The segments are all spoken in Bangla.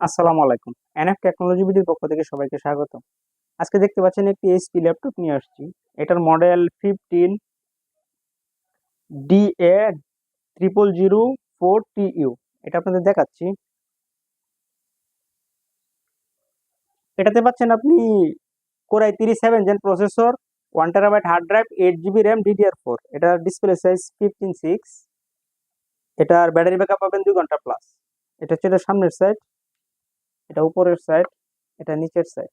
আসসালামু আলাইকুম। এনএফ টেকনোলজি বিডির পক্ষ থেকে সবাইকে স্বাগত আজকে দেখতে পাচ্ছেন একটি এইচপি ল্যাপটপ নিয়ে আসছি। এটার model fifteen DA triple zero four T U এটা আপনাদের দেখাচ্ছি। এটাতে পাচ্ছেন আপনি কোরাই তিরিশ seven gen processor one terabyte hard drive eight GB RAM DDR four এটার ডিসপ্লে সাইজ ফিফটিন সিক্স এটার ব্যাটারি ব্যাকআপ পাবেন দুই ঘণ্টা প্লাস এটা হচ্ছে এটার সামনের সাইড এটা উপরের সাইড এটা নিচের সাইড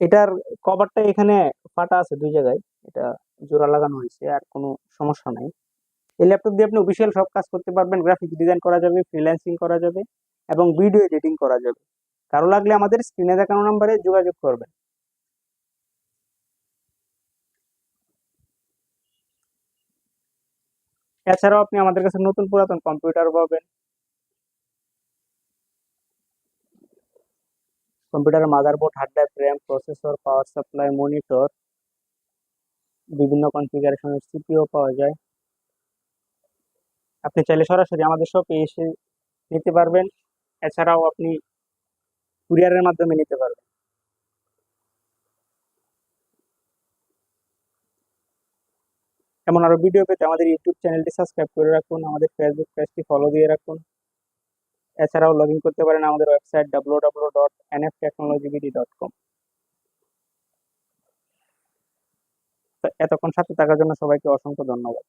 এটার কভারটা এখানে ফাটা আছে দুই জায়গায়, এটা জোড়া লাগানো হয়েছে, আর কোনো সমস্যা নাই। এই ল্যাপটপ দিয়ে আপনি অফিসিয়াল সব কাজ করতে পারবেন গ্রাফিক ডিজাইন করা যাবে ফ্রিল্যান্সিং করা যাবে, এবং ভিডিও এডিটিং করা যাবে। কারও লাগলে আমাদের স্ক্রিনে দেখানো নাম্বারে যোগাযোগ করবেন। এছাড়াও আপনি আমাদের কাছে নতুন পুরাতন কম্পিউটার পাবেন। কম্পিউটারের motherboard hard drive RAM processor power supply monitor বিভিন্ন কনফিগারেশনের সিপিও পাওয়া যায়। আপনি চাইলে সরাসরি আমাদের শপে এসে নিতে পারবেন। এছাড়াও আপনি কুরিয়ারের মাধ্যমে নিতে পারবেন। এমন আরও ভিডিও পেতে আমাদের ইউটিউব চ্যানেলটি সাবস্ক্রাইব করে রাখুন, আমাদের ফেসবুক পেজটি ফলো দিয়ে রাখুন। এছাড়াও লগ ইন করতে পারেন আমাদের website W W dot N F technology BD dot com এতক্ষণ সাথে থাকার জন্য সবাইকে অসংখ্য ধন্যবাদ।